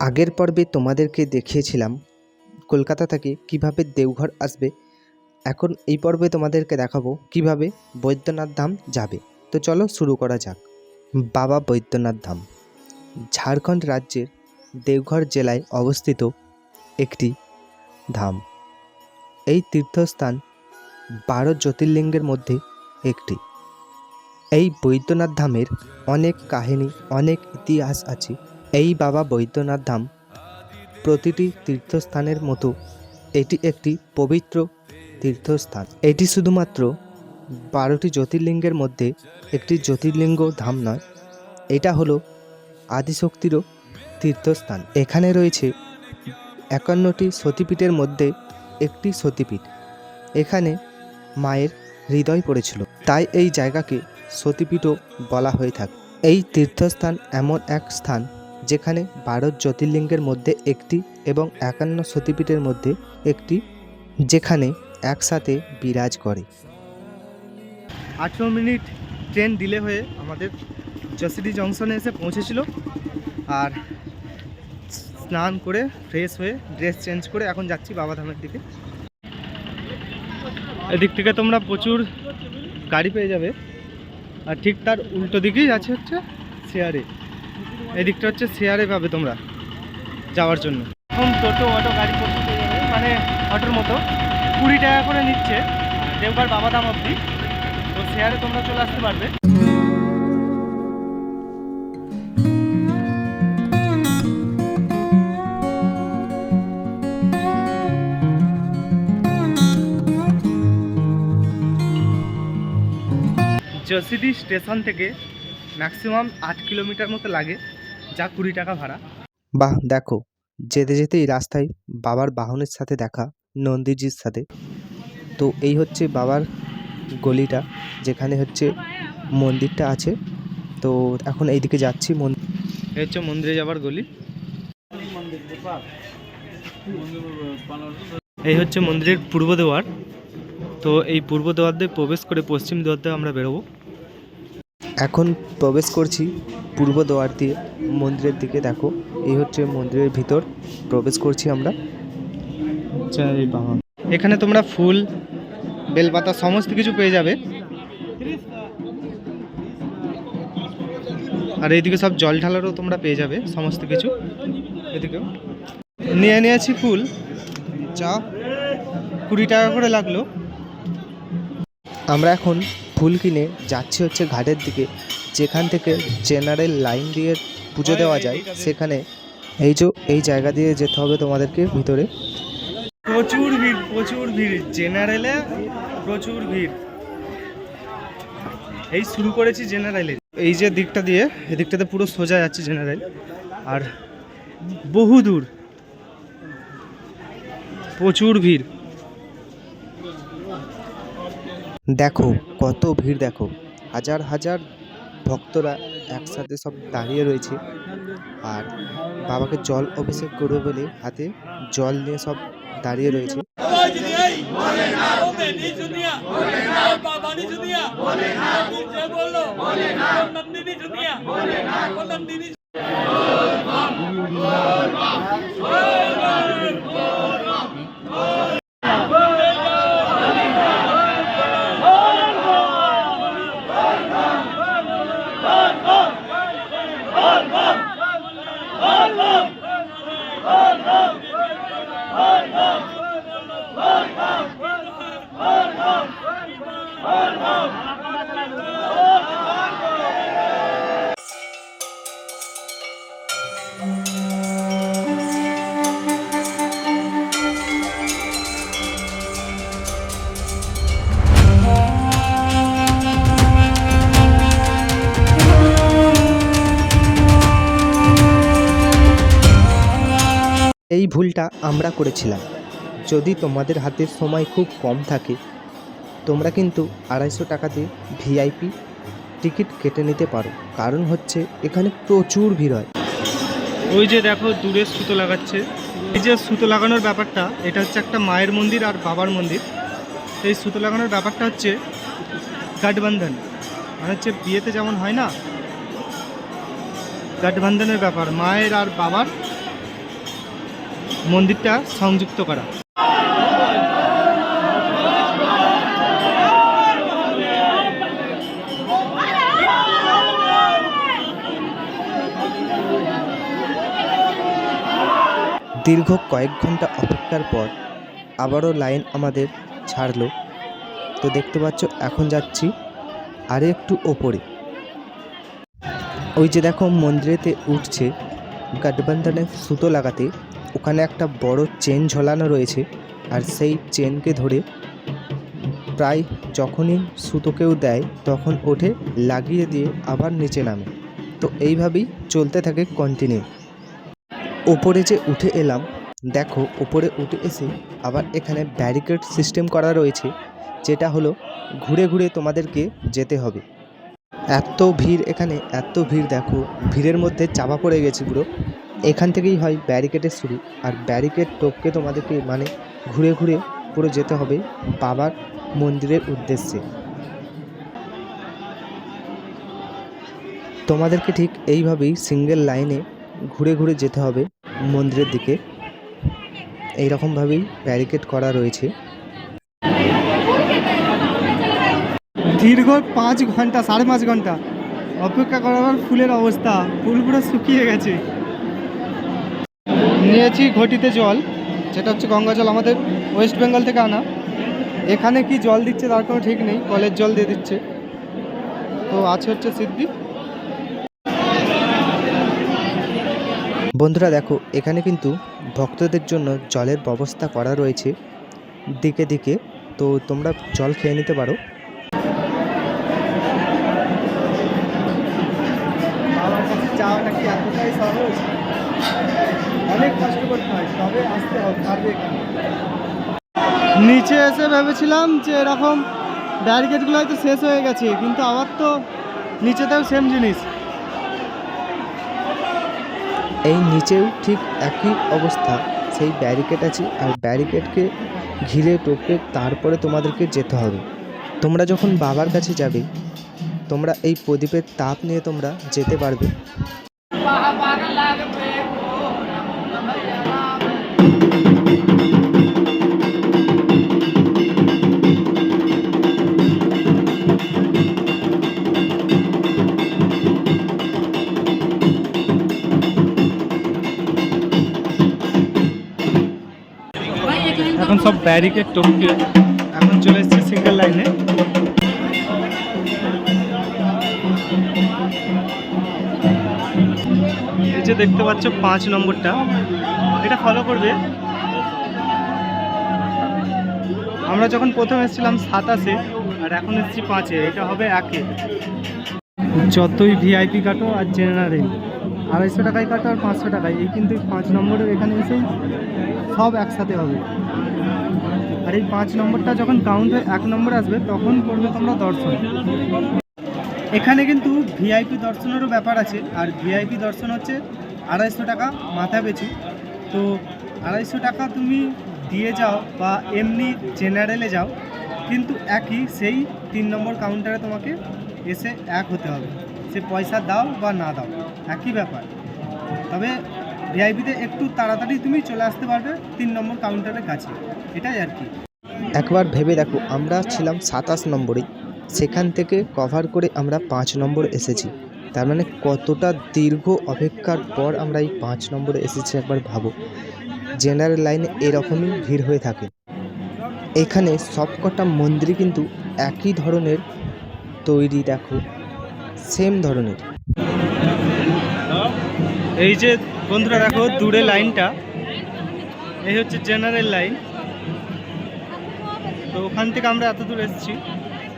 আগের পর্বে তোমাদেরকে দেখিয়েছিলাম কলকাতা থেকে কীভাবে দেওঘর আসবে। এখন এই পর্বে তোমাদেরকে দেখাবো কীভাবে বৈদ্যনাথ ধাম যাবে। তো চলো শুরু করা যাক। বাবা বৈদ্যনাথ ধাম। ঝাড়খণ্ড রাজ্যের দেওঘর জেলায় অবস্থিত একটি ধাম। এই তীর্থস্থান বারো জ্যোতির্লিঙ্গের মধ্যে একটি। এই বৈদ্যনাথ ধামের অনেক কাহিনী, অনেক ইতিহাস আছে। এই বাবা বৈদ্যনাথ ধাম প্রতিটি তীর্থস্থানের মতো। এটি একটি পবিত্র তীর্থস্থান। এটি শুধুমাত্র বারোটি জ্যোতির্লিঙ্গের মধ্যে একটি জ্যোতির্লিঙ্গ ধাম নয়, এটা হলো আদিশক্তিরও তীর্থস্থান। এখানে রয়েছে একান্নটি সতীপীঠের মধ্যে একটি সতীপীঠ। এখানে মায়ের হৃদয় পড়েছিল। তাই এই জায়গাকে সতীপীঠও বলা হয়ে থাকে। এই তীর্থস্থান এমন এক স্থান যেখানে বারো জ্যোতির্লিঙ্গের মধ্যে একটি এবং একান্ন সতীপীঠের মধ্যে একটি, যেখানে একসাথে বিরাজ করে। আঠেরো মিনিট ট্রেন ডিলে হয়ে আমাদের জসিডি জংশনে এসে পৌঁছেছিল আর স্নান করে ফ্রেশ হয়ে ড্রেস চেঞ্জ করে এখন যাচ্ছি বাবাধামের দিকে। এদিক থেকে তোমরা প্রচুর গাড়ি পেয়ে যাবে। আর ঠিক তার উল্টো দিকেই আছে হচ্ছে শেয়ারে। এদিকটা হচ্ছে শেয়ারে পাবে তোমরা যাওয়ার জন্য। এখন টোটো, অটো, গাড়ি যাবে মানে অটোর মতো। কুড়ি টাকা করে নিচ্ছে, দেওঘর বাবাধাম অবধি। তো শেয়ারে তোমরা চলে আসতে পারবে। জসিদি স্টেশন থেকে ম্যাক্সিমাম আট কিলোমিটার মতো লাগে যা কুড়ি টাকা ভাড়া। বাহ দেখো যেতে যেতেই রাস্তায় বাবার বাহনের সাথে দেখা নন্দীজির সাথে। তো এই হচ্ছে বাবার গলিটা যেখানে হচ্ছে মন্দিরটা আছে। তো এখন এইদিকে যাচ্ছি মন্দির এই হচ্ছে মন্দিরে যাবার গলি। এই হচ্ছে মন্দিরের পূর্ব দেওয়ার তো এই পূর্ব দেওয়ার দিয়ে প্রবেশ করে পশ্চিম দেওয়ার দিয়ে আমরা বেরোবো। এখন প্রবেশ করছি পূর্ব দ্বার দিয়ে মন্দিরের দিকে, দেখো। এই হচ্ছে মন্দিরের ভিতর, প্রবেশ করছি আমরা। এখানে তোমরা ফুল, বেলপাতা, সমস্ত কিছু পেয়ে যাবে। আর এইদিকে সব জল ঢালারও তোমরা পেয়ে যাবে, সমস্ত কিছু। এদিকেও। নিয়ে নিয়েছি ফুল। চা কুড়ি টাকা করে লাগল। আমরা এখন ফুল কিনে যাচ্ছি হচ্ছে ঘাটের দিকে যেখান থেকে জেনারেল লাইন দিয়ে পুজো দেওয়া যায় সেখানে এই যে এই জায়গা দিয়ে যেতে হবে তোমাদেরকে ভিতরে। প্রচুর ভিড় প্রচুর ভিড় জেনারেলে প্রচুর ভিড়। এই শুরু করেছি জেনারেলে এই যে দিকটা দিয়ে এদিকটাতে পুরো সোজা যাচ্ছে জেনারেল আর বহু দূর প্রচুর ভিড়। দেখো কত ভিড় দেখো হাজার হাজার ভক্তরা একসাথে সব দাঁড়িয়ে রয়েছে আর বাবাকে জল অভিষেক করবে বলে হাতে জল নিয়ে সব দাঁড়িয়ে রয়েছে আমরা করেছিলাম। যদি তোমাদের হাতে সময় খুব কম থাকে, তোমরা কিন্তু আড়াইশো টাকাতে ভিআইপি টিকিট কেটে নিতে পারো। কারণ হচ্ছে, এখানে প্রচুর ভিড় হয়। ওই যে দেখো দূরে সুতো লাগাচ্ছে। এই যে সুতো লাগানোর ব্যাপারটা, এটা হচ্ছে একটা মায়ের মন্দির আর বাবার মন্দির। এই সুতো লাগানোর ব্যাপারটা হচ্ছে গাঠবন্ধন। মানে হচ্ছে বিয়েতে যেমন হয় না, গাঠবন্ধনের ব্যাপার, মায়ের আর বাবার মন্দিরটা সংযুক্ত করা। দীর্ঘ কয়েক ঘণ্টা অপেক্ষার পর আবারও লাইন আমাদের ছাড়লো। তো দেখতে পাচ্ছ, এখন যাচ্ছি আরে একটু ওপরে। ওই যে দেখো মন্দিরেতে উঠছে গাঠবন্ধনে সুতো লাগাতে ওখানে একটা বড় চেন ঝোলানো রয়েছে আর সেই চেনকে ধরে প্রায় যখনই সুতোকেও দেয় তখন ওঠে লাগিয়ে দিয়ে আবার নিচে নামে। তো এইভাবেই চলতে থাকে কন্টিনিউ ওপরে যে উঠে এলাম, দেখো ওপরে উঠে এসে আবার এখানে ব্যারিকেড সিস্টেম করা রয়েছে, যেটা হলো ঘুরে ঘুরে তোমাদেরকে যেতে হবে। এত ভিড় এখানে, এত ভিড় দেখো, ভিড়ের মধ্যে চাপা পড়ে গেছি পুরো। এখান থেকেই হয় ব্যারিকেডের শুরু। আর ব্যারিকেড টপকে তোমাদেরকে মানে ঘুরে ঘুরে পুরো যেতে হবে বাবার মন্দিরের উদ্দেশ্যে। তোমাদেরকে ঠিক এইভাবেই সিঙ্গেল লাইনে ঘুরে ঘুরে যেতে হবে মন্দিরের দিকে। এই রকমভাবেই ব্যারিকেড করা রয়েছে। দীর্ঘ পাঁচ ঘণ্টা, সাড়ে পাঁচ ঘণ্টা অপেক্ষা করার ফুলের অবস্থা। ফুল পুরো শুকিয়ে গেছে। নিয়েছি ঘটিতে জল যেটা হচ্ছে গঙ্গা জল, আমাদের ওয়েস্ট বেঙ্গল থেকে আনা। এখানে কি জল দিচ্ছে তার কোনো ঠিক নেই, কলের জল দিয়ে দিচ্ছে। তো আছে হচ্ছে সিদ্ধি। বন্ধুরা দেখো, এখানে কিন্তু ভক্তদের জন্য জলের ব্যবস্থা করা রয়েছে। দিকে দিকে, তো তোমরা জল খেয়ে নিতে পারো বাবার কাছে যাওয়াটা কি এতটাই সহজ অনেক কষ্ট করতে হয় তবে আসতে হবে পারবে নিচে এসে ভেবেছিলাম যে এরকম ব্যারিকেডগুলো হয়তো শেষ হয়ে গেছে কিন্তু আবার তো নিচেতেও সেম জিনিস। এই নিচেও ঠিক একই অবস্থা সেই ব্যারিকেড আছে আর ব্যারিকেডকে ঘিরে টোপকে তারপরে তোমাদেরকে যেতে হবে। তোমরা যখন বাবার কাছে যাবে তোমরা এই প্রদীপের তাপ নিয়ে তোমরা যেতে পারবে। সব ব্যারিকেড টপকে এখন চলে এসেছে সিঙ্গেল লাইনে এই যে দেখতে পাচ্ছ পাঁচ নম্বরটা, এটা ফলো করবে? আমরা যখন প্রথম এসেছিলাম সাতাশে, আর এখন এসেছি পাঁচে, এটা হবে একে। যতই ভিআইপি কাটো আর জেনারেল আড়াইশো টাকায় কাটো আর পাঁচশো টাকায়, এই কিন্তু পাঁচ নম্বরের এখানে এসেই সব একসাথে হবে। আর এই পাঁচ নম্বরটা যখন কাউন্ট হয়ে এক নম্বর আসবে, তখন করবে তোমরা দর্শন। এখানে কিন্তু ভিআইপি দর্শনেরও ব্যাপার আছে। আর ভিআইপি দর্শন হচ্ছে আড়াইশো টাকা মাথা পিছু। তো আড়াইশো টাকা তুমি দিয়ে যাও বা এমনি জেনারেলে যাও, কিন্তু একই সেই তিন নম্বর কাউন্টারে তোমাকে এসে এক হতে হবে। সে পয়সা দাও বা না দাও, একই ব্যাপার। তবে ভিআইপিতে একটু তাড়াতাড়ি তুমি চলে আসতে পারবে তিন নম্বর কাউন্টারের কাছে। এটাই আর কি। একবার ভেবে দেখো আমরা ছিলাম সাতাশ নম্বরে। সেখান থেকে কভার করে আমরা পাঁচ নম্বর এসেছি। তার মানে কতটা দীর্ঘ অপেক্ষার পর আমরা এই পাঁচ নম্বরে এসেছি একবার ভাবো। জেনারেল লাইনে এরকমই ভিড় হয়ে থাকে। এখানে সবকটা মন্দির কিন্তু একই ধরনের তৈরি দেখো সেম ধরনের। এই যে বন্ধুরা, দেখো দূরে লাইনটা। এই হচ্ছে জেনারেল লাইন তো ওখান থেকে আমরা এত দূর এসেছি,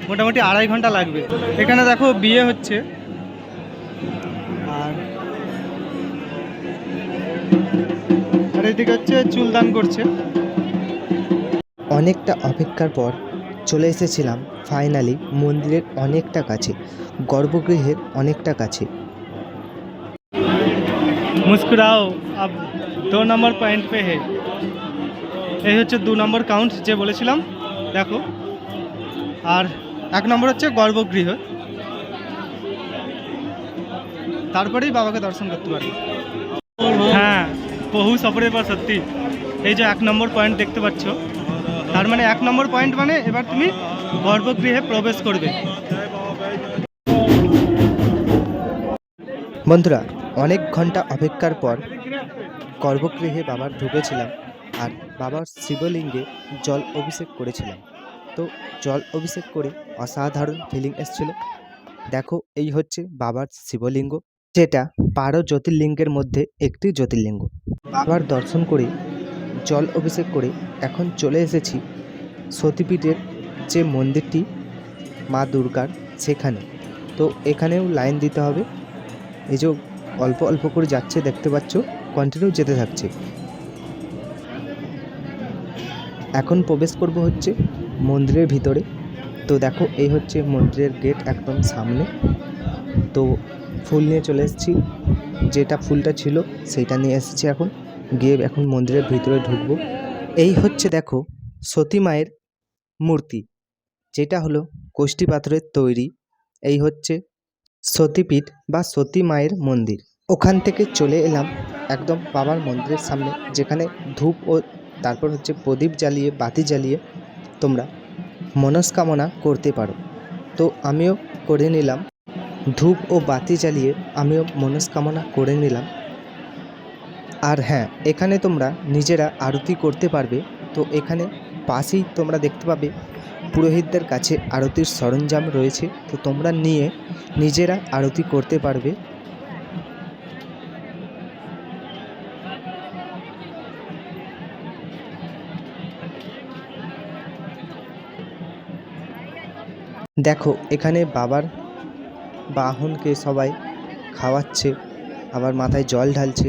মোটামুটি আড়াই ঘণ্টা লাগবে। এখানে দেখো বিয়ে হচ্ছে। আর আর এদিকে হচ্ছে চুলদান করছে। অনেকটা অপেক্ষার পর চলে এসেছিলাম ফাইনালি মন্দিরের অনেকটা কাছে, গর্ভগৃহের অনেকটা কাছে। মুস্কুরাও আব দু নম্বর পয়েন্ট পে হে এই হচ্ছে দু নম্বর কাউন্ট যে বলেছিলাম দেখো আর এক নম্বর হচ্ছে গর্ভগৃহ তারপরেই বাবাকে দর্শন করতে পারবে হ্যাঁ বহু সফরের পর সত্যি এই যে এক নম্বর পয়েন্ট দেখতে পাচ্ছ তার মানে এক নম্বর পয়েন্ট মানে এবার তুমি গর্ভগৃহে প্রবেশ করবে বন্ধুরা অনেক ঘণ্টা অপেক্ষার পর গর্ভগৃহে বাবার ঢুকেছিলাম আর বাবার শিবলিঙ্গে জল অভিষেক করেছিলাম। তো জল অভিষেক করে অসাধারণ ফিলিং এসেছিল। দেখো, এই হচ্ছে বাবার শিবলিঙ্গ। যেটা বারো জ্যোতির্লিঙ্গের মধ্যে একটি জ্যোতির্লিঙ্গ। বাবার দর্শন করে, জল অভিষেক করে এখন চলে এসেছি সতীপীঠের যে মন্দিরটি, মা দুর্গার সেখানে। তো এখানেও লাইন দিতে হবে। এই যে অল্প অল্প করে যাচ্ছে, দেখতে পাচ্ছ কন্টিনিউ যেতে থাকছে। এখন প্রবেশ করব হচ্ছে মন্দিরের ভিতরে। তো দেখো, এই হচ্ছে মন্দিরের গেট একদম সামনে। তো ফুল নিয়ে চলে এসেছি। যেটা ফুলটা ছিল, সেইটা নিয়ে এসেছি এখন। গিয়ে এখন মন্দিরের ভিতরে ঢুকবো। এই হচ্ছে দেখো সতী মায়ের মূর্তি। যেটা হলো কোষ্ঠী পাথরের তৈরি। এই হচ্ছে সতীপীঠ বা সতী মায়ের মন্দির। ওখান থেকে চলে এলাম একদম বাবার মন্দিরের সামনে, যেখানে ধূপ ও তারপর হচ্ছে প্রদীপ জ্বালিয়ে, বাতি জ্বালিয়ে তোমরা মনস্কামনা করতে পারো। তো আমিও করে নিলাম। ধূপ ও বাতি জ্বালিয়ে আমিও মনস্কামনা করে নিলাম। আর হ্যাঁ এখানে তোমরা নিজেরা আরতি করতে পারবে। তো এখানে পাশেই তোমরা দেখতে পাবে পুরোহিতদের কাছে আরতির সরঞ্জাম রয়েছে, তো তোমরা নিয়ে নিজেরা আরতি করতে পারবে। দেখো, এখানে বাবার বাহনকে সবাই খাওয়াচ্ছে, আবার মাথায় জল ঢালছে,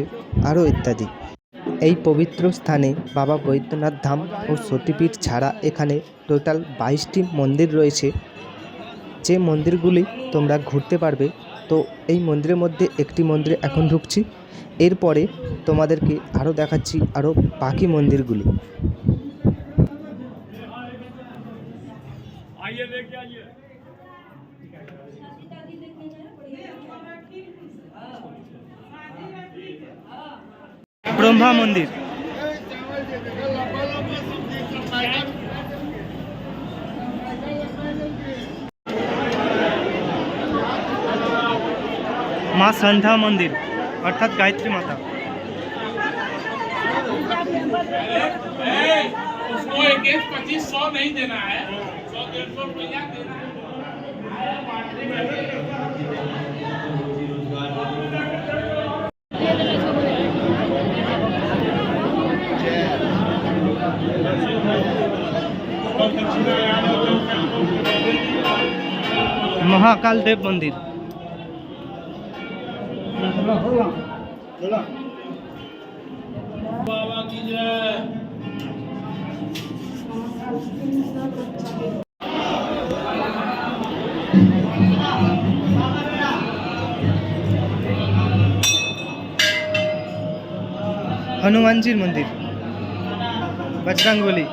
আরও ইত্যাদি। এই পবিত্র স্থানে বাবা বৈদ্যনাথ ধাম ও সতীপীঠ ছাড়া এখানে টোটাল বাইশটি মন্দির রয়েছে। যে মন্দিরগুলি তোমরা ঘুরতে পারবে, তো এই মন্দিরের মধ্যে একটি মন্দিরে এখন ঢুকছি। এরপরে তোমাদেরকে আরও দেখাচ্ছি আরও বাকি মন্দিরগুলি। ব্রহ্মা মন্দির মা সন্ধ্যা মন্দির অর্থাৎ গায়ত্রী মাতা उसको एक एक पच्चीस सौ नहीं देना है सौ डेढ़ सौ रुपया देना है महाकाल देव मंदिर। बाबा की जय हनुमान जी मंदिर। বজরংবলী।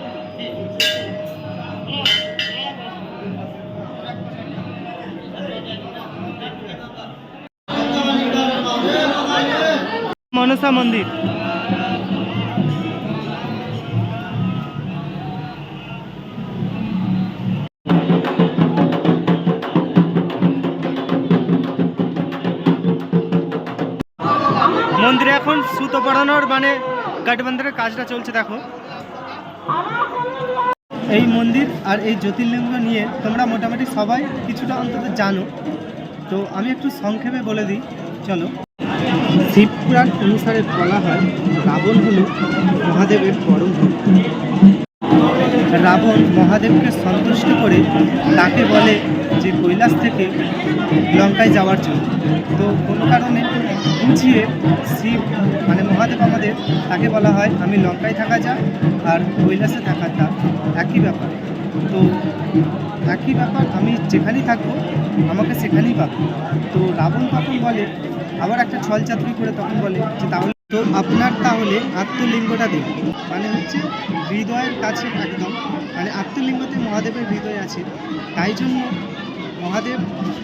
মনসা মন্দির। মন্দিরে এখন সুতো পড়ানোর মানে গাঠবন্ধনের কাজটা চলছে দেখো। এই মন্দির আর এই জ্যোতির্লিঙ্গ নিয়ে তোমরা মোটামুটি সবাই কিছুটা অন্তত জানো। তো আমি একটু সংক্ষেপে বলে দিই, চলো। শিবপুরাণ অনুসারে বলা হয়, রাবণ হল মহাদেবের পরম ভক্ত। রাবণ মহাদেবকে সন্তুষ্ট করে তাকে বলে যে কৈলাস থেকে লঙ্কায় যাওয়ার জন্য। তো কোনো কারণে বুঝিয়ে শিব মানে মহাদেব আমাদের তাকে বলা হয়, আমি লঙ্কায় থাকা যা আর কৈলাসে থাকাটা একই ব্যাপার। তো একই ব্যাপার, আমি যেখানেই থাকব, আমাকে সেখানেই পাবো। তো রাবণ তখন বলে, আবার একটা ছল চাতুরি করে তখন বলে যে, তাহলে তো আপনার তাহলে আত্মলিঙ্গটা দিন মানে হচ্ছে হৃদয়ের কাছে একদম মানে আত্মলিঙ্গতে মহাদেবের হৃদয় আছে, তাই জন্য মহাদেব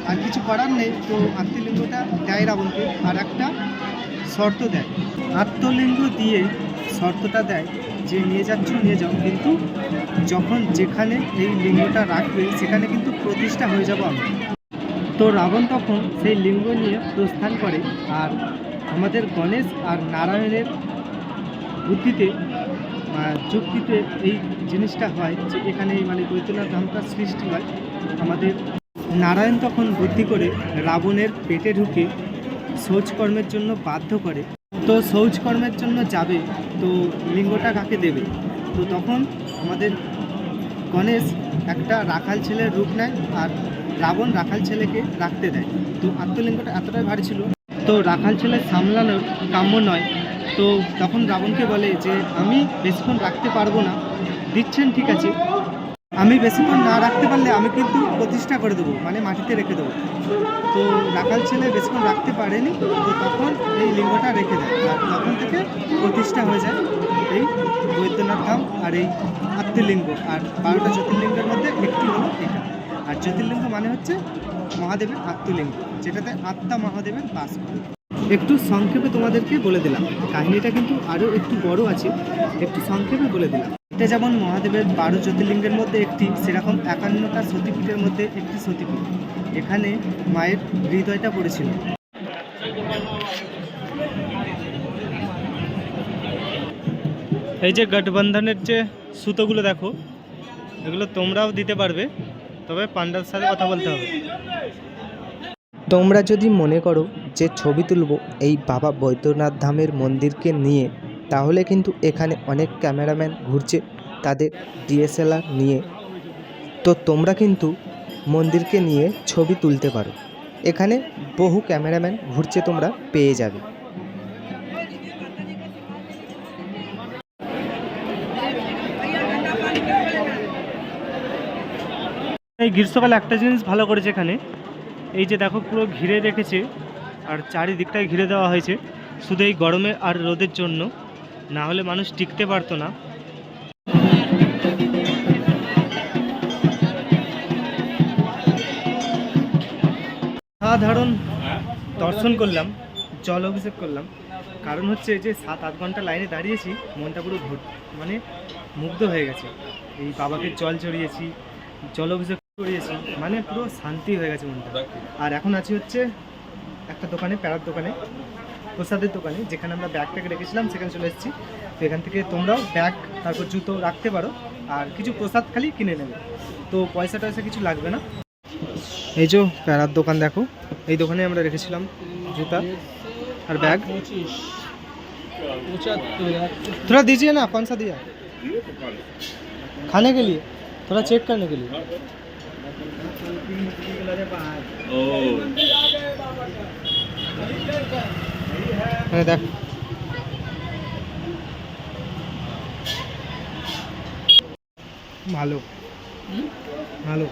আর কিছু করার নেই, তো আত্মলিঙ্গটা দেয় রাবণকে আর একটা শর্ত দেয়। আত্মলিঙ্গ দিয়ে শর্তটা দেয় যে নিয়ে যাচ্ছ, নিয়ে যাও, কিন্তু যখন যেখানে এই লিঙ্গটা রাখবে, সেখানে কিন্তু প্রতিষ্ঠা হয়ে যাব আমরা তো রাবণ তখন সেই লিঙ্গ নিয়ে প্রস্থান করে আর আমাদের গণেশ আর নারায়ণের বুদ্ধিতে যুক্তিতে এই জিনিসটা হয় যে এখানে মানে বৈদ্যনাথ ধামটা সৃষ্টি হয়। আমাদের নারায়ণ তখন বুদ্ধি করে রাবণের পেটে ঢুকে শৌচকর্মের জন্য বাধ্য করে। তো শৌচকর্মের জন্য যাবে, তো লিঙ্গটা কাকে দেবে? তো তখন আমাদের গণেশ একটা রাখাল ছেলের রূপ নেয় আর রাবণ রাখাল ছেলেকে রাখতে দেয়। তো আত্মলিঙ্গটা এতটাই ভারী ছিল তো রাখাল ছেলে সামলানোর কাম্য নয়। তো তখন রাবণকে বলে যে, আমি বেশিক্ষণ রাখতে পারব না। দিচ্ছেন, ঠিক আছে। আমি বেশিক্ষণ না রাখতে পারলে আমি কিন্তু প্রতিষ্ঠা করে দেবো মানে মাটিতে রেখে দেবো। তো রাখাল ছেলে বেশিক্ষণ রাখতে পারেনি। তো তখন এই লিঙ্গটা রেখে দেয়। আর তখন থেকে প্রতিষ্ঠা হয়ে যায় এই বৈদ্যনাথ ধাম আর এই আত্মলিঙ্গ। আর বারোটা জ্যোতির্লিঙ্গের মধ্যে একটি হলো এটা। আর জ্যোতির্লিঙ্গ মানে হচ্ছে মহাদেবের আত্মলিঙ্গ, যেটাতে আত্মা মহাদেবের বাস করে। একটু সংক্ষেপে তোমাদেরকে বলে দিলাম, কাহিনীটা কিন্তু আরও একটু বড় আছে, একটু সংক্ষেপে বলে দিলাম। এটা যেমন মহাদেবের বারো জ্যোতির্লিঙ্গের মধ্যে একটি, সেরকম একান্নটা সতীপীঠের মধ্যে একটি সতীপীঠ। এখানে মায়ের হৃদয়টা পড়েছিল। এই যে গঠবন্ধনের যে সুতোগুলো দেখো, এগুলো তোমরাও দিতে পারবে। তবে পান্ডার সাথে কথা বলতে হবে। তোমরা যদি মনে করো যে ছবি তুলব এই বাবা বৈদ্যনাথ ধামের মন্দিরকে নিয়ে, তাহলে কিন্তু এখানে অনেক ক্যামেরাম্যান ঘুরছে তাদের ডিএসএলআর নিয়ে। তো তোমরা কিন্তু মন্দিরকে নিয়ে ছবি তুলতে পারো। এখানে বহু ক্যামেরাম্যান ঘুরছে তোমরা পেয়ে যাবে। এই গ্রীষ্মকালে একটা জিনিস ভালো করেছে এখানে। এই যে দেখো পুরো ঘিরে রেখেছে, আর চারিদিকটাই ঘিরে দেওয়া হয়েছে। শুধু এই গরমে আর রোদের জন্য। না হলে মানুষ টিকতে পারতো না। সাধারণ দর্শন করলাম, জল অভিষেক করলাম। কারণ হচ্ছে যে সাত আট ঘণ্টা লাইনে দাঁড়িয়েছি, মনটা পুরো মানে মুগ্ধ হয়ে গেছে। এই বাবাকে জল চড়িয়েছি জল অভিষেক করিয়েছি মানে পুরো শান্তি হয়ে গেছে মনটা আর এখন আছি হচ্ছে একটা দোকানে প্যারার দোকানে প্রসাদের দোকানে যেখানে আমরা ব্যাগ ট্যাগ রেখেছিলাম সেখানে চলে এসেছি তো এখান থেকে তোমরাও ব্যাগ তারপর জুতো রাখতে পারো আর কিছু প্রসাদ খালি কিনে নেবে তো পয়সা টয়সা কিছু লাগবে না এই যে প্যারার দোকান দেখো এই দোকানে আমরা রেখেছিলাম जूता और बैग थोड़ा दीजिए ना कौन सा दिया खाने के लिए थोड़ा चेक करने के लिए হ্যাঁ দেখ। ভালো। ভালো।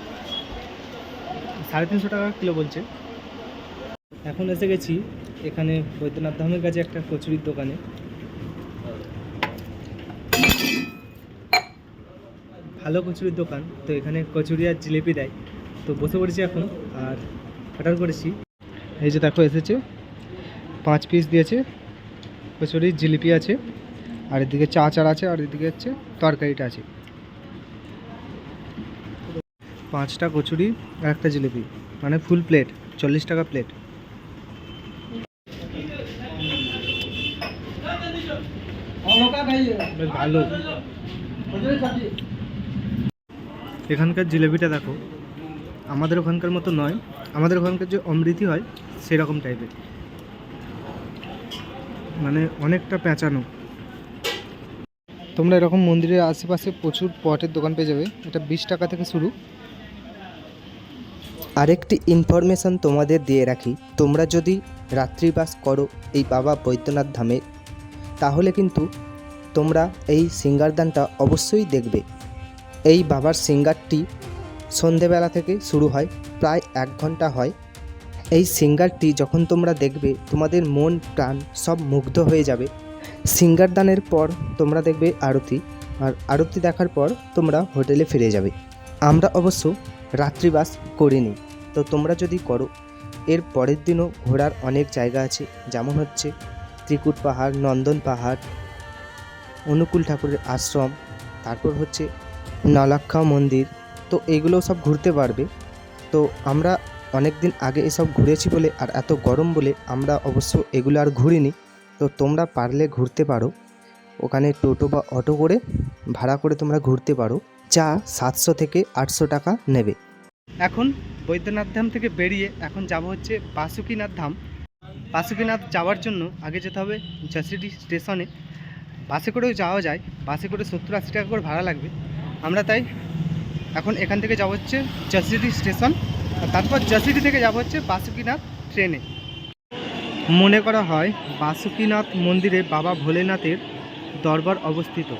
সাড়ে তিনশো টাকা কিলো বলছে। এখন এসে গেছি এখানে বৈদ্যনাথ ধামের কাছে একটা কচুরির দোকানে। ভালো কচুরির দোকান, তো এখানে কচুরি আর জিলিপি দেয়। তো বসে পড়েছি এখন, আর অর্ডার করেছি। এই যে দেখো, এসেছে। পাঁচ পিস দিয়েছে। কচুরি, জিলিপি আছে। আর এদিকে চা চার আছে, আর এদিকে হচ্ছে তরকারিটা আছে। পাঁচটা কচুরি আর একটা জিলিপি মানে ফুল প্লেট চল্লিশ টাকা প্লেট ভালো। এখানকার জিলেবিটা দেখো। আমাদের ওখানকার মতো নয়। আমাদের ওখানকার যে অমৃতি হয়, সেরকম টাইপের মানে অনেকটা পেঁচানো তোমরা এরকম মন্দিরের আশেপাশে প্রচুর পটের দোকান পেয়ে যাবে। এটা বিশ টাকা থেকে শুরু। আরেকটি ইনফরমেশন তোমাদের দিয়ে রাখি। তোমরা যদি রাত্রিবাস করো এই বাবা বৈদ্যনাথ ধামে, তাহলে কিন্তু তোমরা এই সিঙ্গারদানটা অবশ্যই দেখবে। এই বাবার সিঙ্গারটি সন্ধেবেলা থেকে শুরু হয়, প্রায় এক ঘণ্টা হয়। এই সিঙ্গারটি যখন তোমরা দেখবে, তোমাদের মন, প্রাণ সব মুগ্ধ হয়ে যাবে। সিঙ্গারদানের পর তোমরা দেখবে আরতি, আর আরতি দেখার পর তোমরা হোটেলে ফিরে যাবে। আমরা অবশ্য রাত্রিবাস করিনি, তো তোমরা যদি করো, এর পরের দিনও ঘোরার অনেক জায়গা আছে, যেমন হচ্ছে ত্রিকুট পাহাড়, নন্দন পাহাড়, অনুকূল ঠাকুরের আশ্রম, তারপর হচ্ছে নলাক্ষা মন্দির, তো এগুলো সব ঘুরতে পারবে। তো আমরা অনেক দিন আগে এসব ঘুরেছি বলে আর এত গরম বলে আমরা অবশ্য এগুলো আর ঘুরিনি। তো তোমরা পারলে ঘুরতে পারো। ওখানে টোটো বা অটো করে ভাড়া করে তোমরা ঘুরতে পারো। যা সাতশো থেকে আটশো টাকা নেবে। এখন বৈদ্যনাথ ধাম থেকে বেরিয়ে এখন যাব হচ্ছে বাসুকিনাথ ধাম। বাসুকিনাথ যাওয়ার জন্য আগে যেতে হবে জাসিডি স্টেশনে। বাসে করেও যাওয়া যায়। বাসে করে সত্তর আশি টাকা করে ভাড়া লাগবে। আমরা তাই এখন এখান থেকে যাব হচ্ছে জসিডি স্টেশন। তারপর জসিডি থেকে যাব হচ্ছে বাসুকিনাথ ট্রেনে। মনে করা হয় বাসুকিনাথ মন্দিরে বাবা ভোলেনাথের দরবার অবস্থিত।